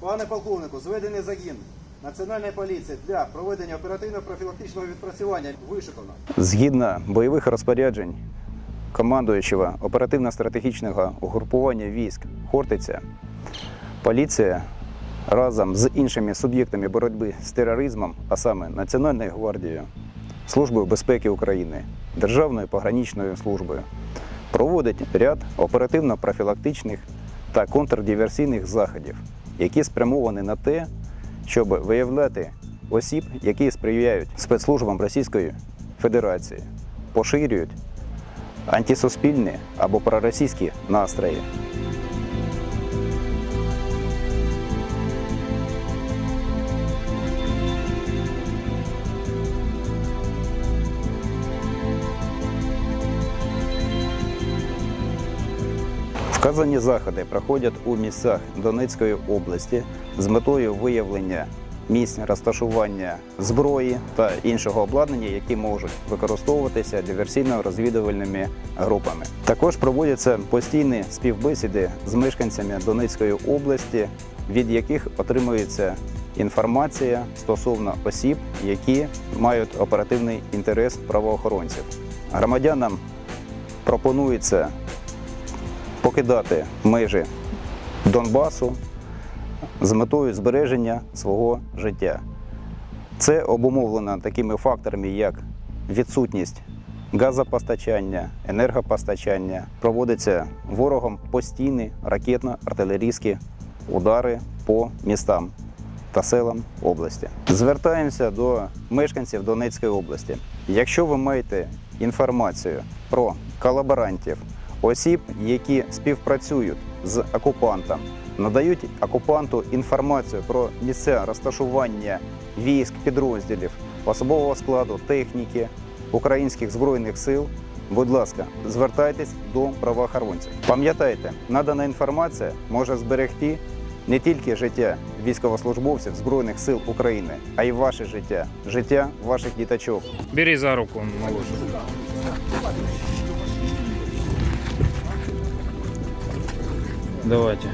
Пане полковнику, зведений загін Національної поліції для проведення оперативно-профілактичного відпрацювання вишикано. Згідно бойових розпоряджень командуючого оперативно-стратегічного угрупування військ Хортиця, поліція разом з іншими суб'єктами боротьби з тероризмом, а саме Національною гвардією, Службою безпеки України, Державною пограничною службою, проводить ряд оперативно-профілактичних та контрдиверсійних заходів, які спрямовані на те, щоб виявляти осіб, які сприяють спецслужбам Російської Федерації, поширюють антисуспільні або проросійські настрої. Вказані заходи проходять у місцях Донецької області з метою виявлення місць розташування зброї та іншого обладнання, які можуть використовуватися диверсійно-розвідувальними групами. Також проводяться постійні співбесіди з мешканцями Донецької області, від яких отримується інформація стосовно осіб, які мають оперативний інтерес правоохоронців. Громадянам пропонується покидати межі Донбасу з метою збереження свого життя. Це обумовлено такими факторами, як відсутність газопостачання, енергопостачання. Проводяться ворогом постійні ракетно-артилерійські удари по містам та селам області. Звертаємося до мешканців Донецької області. Якщо ви маєте інформацію про колаборантів, осіб, які співпрацюють з окупантом, надають окупанту інформацію про місця розташування військ, підрозділів, особового складу, техніки українських збройних сил. Будь ласка, звертайтесь до правоохоронців. Пам'ятайте, надана інформація може зберегти не тільки життя військовослужбовців Збройних сил України, а й ваше життя, життя ваших діточок. Бери за руку, малыш. Давайте.